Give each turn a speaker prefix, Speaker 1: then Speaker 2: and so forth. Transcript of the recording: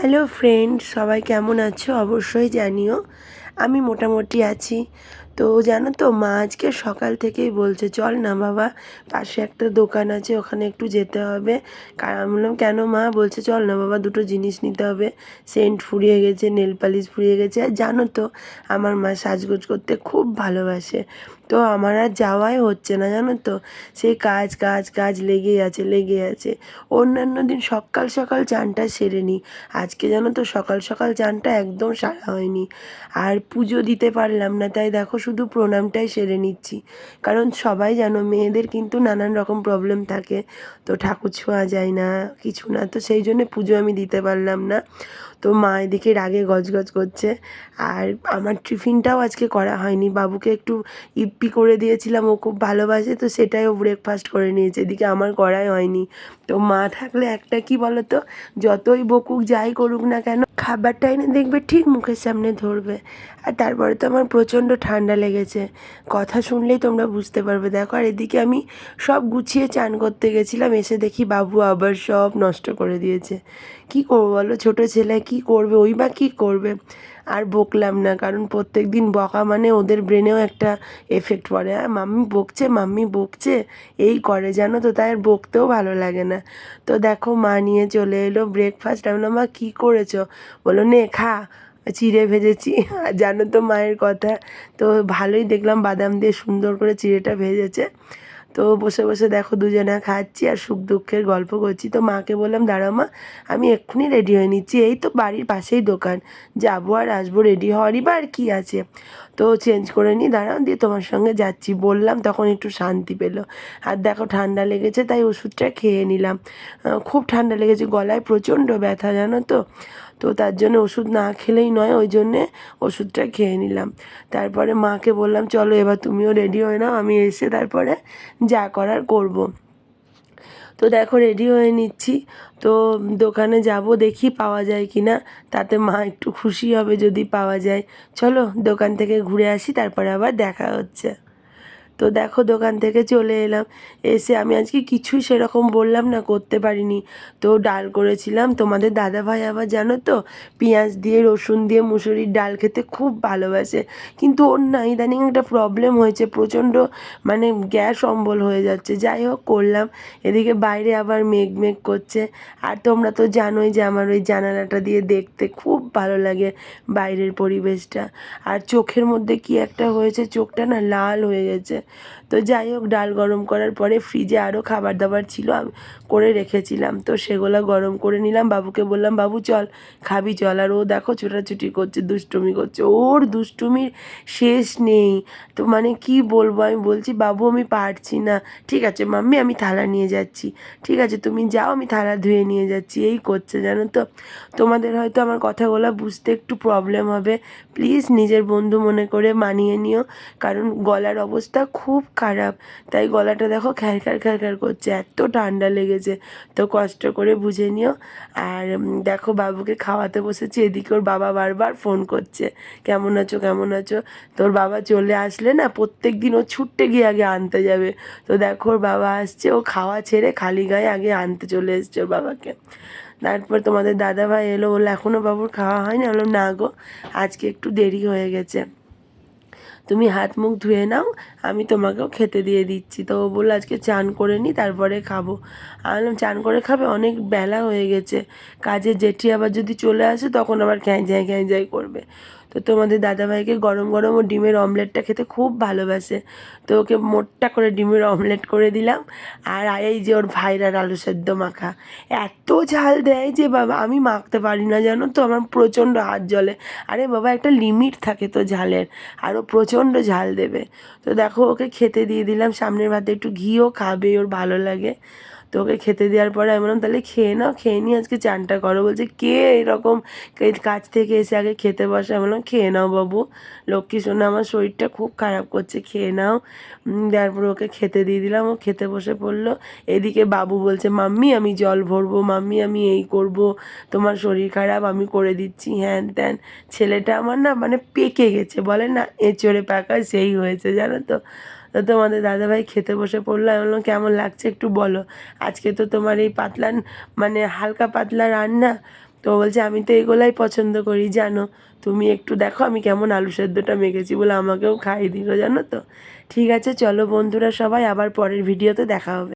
Speaker 1: Hello friend, সবাই কেমন আছো? অবশ্যই জানিও। আমি মোটামুটি আছি। তো জানো তো, মা আজকে সকাল থেকেই বলছে, চল না বাবা, পাশে একটা দোকান আছে, ওখানে একটু যেতে হবে। বললাম, কেন মা? বলছে, চল না বাবা, দুটো জিনিস নিতে হবে। সেন্ট ফুরিয়ে গেছে, নেল পালিশ ফুরিয়ে গেছে। আর জানো তো, আমার মা সাজগোজ করতে খুব ভালোবাসে। তো আমার আর যাওয়াই হচ্ছে না, জানো তো? সেই কাজ কাজ কাজ লেগেই আছে লেগে আছে। অন্যান্য দিন সকাল সকাল চানটা সেরে নিই আজকে জানো তো সকাল সকাল চানটা একদম সারা হয়নি। আর পুজো দিতে পারলাম না, তাই দেখো শুধু প্রণামটাই সেরে নিচ্ছি। কারণ সবাই জানো, মেয়েদের কিন্তু নানান রকম প্রবলেম থাকে। তো ঠাকুর ছোঁয়া যায় না, কিছু না, তো সেই জন্য পুজো আমি দিতে পারলাম না। তো মা এদিকে রাগে গজগজ করছে। আর আমার টিফিনটাও আজকে করা হয়নি। বাবুকে একটু ইপ্পি করে দিয়েছিলাম, ও খুব ভালোবাসে, তো সেটাই ও ব্রেকফাস্ট করে নিয়েছে। এদিকে আমার করাই হয়নি। তো মা থাকলে একটা কি বলতো? যতই বকুক, যাই করুক না কেন খাবারটা এনে দেখবে ঠিক মুখের সামনে ধরবে। আর তারপরে তো আমার প্রচণ্ড ঠান্ডা লেগেছে। কথা শুনলেই তোমরা বুঝতে পারবে। দেখো, আর এদিকে আমি সব গুছিয়ে চান করতে গেছিলাম। এসে দেখি বাবু আবার সব নষ্ট করে দিয়েছে। কি করব বলো? ছোটো ছেলে কি করবে? ওই বা কী করবে? আর বকলাম না, কারণ প্রত্যেক দিন বকা মানে ওদের ব্রেনেও একটা এফেক্ট পড়ে। আর মাম্মি বকছে মাম্মি বকছে, এই করে জানো তো, তাই আর বকতেও ভালো লাগে না। তো দেখো মা নিয়ে চলে এলো ব্রেকফাস্ট আমি মা, কী করেছ? বলো নে, খা। চিড়ে ভেজেছি। জানো তো মায়ের কথা, তো ভালোই দেখলাম বাদাম দিয়ে সুন্দর করে চিড়েটা ভেজেছে। তো বসে বসে দেখো দুজনে খাচ্ছি আর সুখ দুঃখের গল্প করছি। তো মাকে বললাম, দাঁড়াও মা, আমি এক্ষুনি রেডি হয়ে নিচ্ছি। এই তো বাড়ির পাশেই দোকান। যাব আর আসব রেডি হওয়ারই বা আর কী আছে? তো চেঞ্জ করে নিই দাঁড়াও, দিয়ে তোমার সঙ্গে যাচ্ছি। বললাম, তখন একটু শান্তি পেল। আর দেখো ঠান্ডা লেগেছে, তাই ওষুধটা খেয়ে নিলাম। খুব ঠান্ডা লেগেছে, গলায় প্রচণ্ড ব্যথা, জানো তো? তো তার জন্য ওষুধ না খেলেই নয়, ওই জন্যে ওষুধটা খেয়ে নিলাম। তারপরে মাকে বললাম, চলো এবার তুমিও রেডি হয়ে নাও, আমি এসে তারপরে যা করার করব। তো দেখো রেডি হয়ে নিচ্ছি। তো দোকানে যাব, দেখি পাওয়া যায় কি না তাতে মা একটু খুশি হবে যদি পাওয়া যায়। চলো দোকান থেকে ঘুরে আসি, তারপরে আবার দেখা হচ্ছে। তো দেখো দোকান থেকে চলে এলাম। এসে আমি আজকে কিছুই সেরকম বললাম না, করতে পারিনি। তো ডাল করেছিলাম। তোমাদের দাদাভাই আবার জানো তো, পেঁয়াজ দিয়ে, রসুন দিয়ে, মুসুরির ডাল খেতে খুব ভালোবাসে। কিন্তু ওর না, ইদানিং একটা প্রবলেম হয়েছে। প্রচণ্ড মানে গ্যাস অম্বল হয়ে যাচ্ছে। যাই হোক, করলাম। এদিকে বাইরে আবার মেঘ মেঘ করছে। আর তোমরা তো জানোই যে আমার ওই জানালাটা দিয়ে দেখতে খুব ভালো লাগে বাইরের পরিবেশটা। আর চোখের মধ্যে কি একটা হয়েছে, চোখটা না লাল হয়ে গেছে। তো যাই হোক, ডাল গরম করার পরে ফ্রিজে আরও খাবার দাবার ছিল আমি, করে রেখেছিলাম। তো সেগুলো গরম করে নিলাম। বাবুকে বললাম, বাবু, চল, খাবি, চল। আর ও দেখো ছোটাছুটি করছে, দুষ্টুমি করছে। ওর দুষ্টুমির শেষ নেই। তো মানে কি বলব আমি বলছি, বাবু, আমি পারছি না। ঠিক আছে, মাম্মি, আমি থালা নিয়ে যাচ্ছি। ঠিক আছে, তুমি যাও, আমি থালা ধুয়ে নিয়ে যাচ্ছি। এই করছে জানো তো। তোমাদের হয়তো আমার কথাগুলো বুঝতে একটু প্রবলেম হবে। প্লিজ নিজের বন্ধু মনে করে মানিয়ে নিও। কারণ গলার অবস্থা খুব খারাপ। তাই গলাটা দেখো খ্যার খ্যার খ্যার খ্যার করছে, এত ঠান্ডা লেগেছে। তো কষ্ট করে বুঝে নিও। আর দেখো বাবুকে খাওয়াতে বসেছি, এদিকে ওর বাবা বারবার ফোন করছে। কেমন আছো কেমন আছো? তোর বাবা চলে আসলে না প্রত্যেক দিন ও ছুটতে গিয়ে আগে আনতে যাবে। তো দেখো ওর বাবা আসছে, ও খাওয়া ছেড়ে খালি গায়ে আগে আনতে চলে এসছে ওর বাবাকে। তারপর তোমাদের দাদাভাই এলো, বলল এখনও বাবুর খাওয়া হয়নি? বললাম, না গো, আজকে একটু দেরি হয়ে গেছে। তুমি হাত মুখ ধুয়ে নাও, আমি তোমাকেও খেতে দিয়ে দিচ্ছি। তো ও বলল, আজকে চান করে নি, তারপরে খাব। আমি বললাম, চান করে খাবে? অনেক বেলা হয়ে গেছে। কাজে জেঠি আবার যদি চলে আসে, তখন আবার খ্যাঁ খ্যাঁ ঝ্যাঁ করবে। তো তোমাদের দাদাভাইকে গরম গরম ও ডিমের অমলেটটা খেতে খুব ভালোবাসে। তো ওকে মোটটা করে ডিমের অমলেট করে দিলাম। আর এই যে ওর ভাইরার আলু সেদ্ধ মাখা। এত ঝাল দেয় যে বাবা, আমি মাখতে পারি না জানো তো? আমার প্রচণ্ড হাত জ্বলে। আরে বাবা, একটা লিমিট থাকে তো ঝালের। আরও প্রচণ্ড ঝাল দেবে। তো দেখো, ওকে খেতে দিয়ে দিলাম। সামনের ভাতে একটু ঘিও খাবে, ওর ভালো লাগে। তো ওকে খেতে দেওয়ার পরে আমি বললাম, তাহলে খেয়ে নাও, খেয়ে নিয়ে আজকে চানটা করো। বলছে, কে এরকম কাজ থেকে এসে আগে খেতে বসে? আমি বললাম, খেয়ে নাও বাবু। লক্ষ্মী শোনা, আমার শরীরটা খুব খারাপ করছে, খেয়ে নাও। তারপর ওকে খেতে দিয়ে দিলাম, ও খেতে বসে পড়ল। এদিকে বাবু বলছে, মাম্মি, আমি জল ভরবো, মাম্মি, আমি এই করব, তোমার শরীর খারাপ, আমি করে দিচ্ছি। হ্যান ত্যান, ছেলেটা আমার না মানে পেকে গেছে, বলে না, এঁচড়ে পাকা সেই হয়েছে, জানো তো। তো তোমাদের দাদাভাই খেতে বসে পড়ল। আমি বললাম, কেমন লাগছে একটু বলো। আজকে তো তোমার এই পাতলা মানে হালকা পাতলা রান্না। তো বলছে, আমি তো এগুলাই পছন্দ করি, জানো। তুমি একটু দেখো আমি কেমন আলু সেদ্ধটা মেখেছি বলে আমাকেও খাই দিল, জানো তো। ঠিক আছে, চলো বন্ধুরা সবাই, আবার পরের ভিডিওতে দেখা হবে।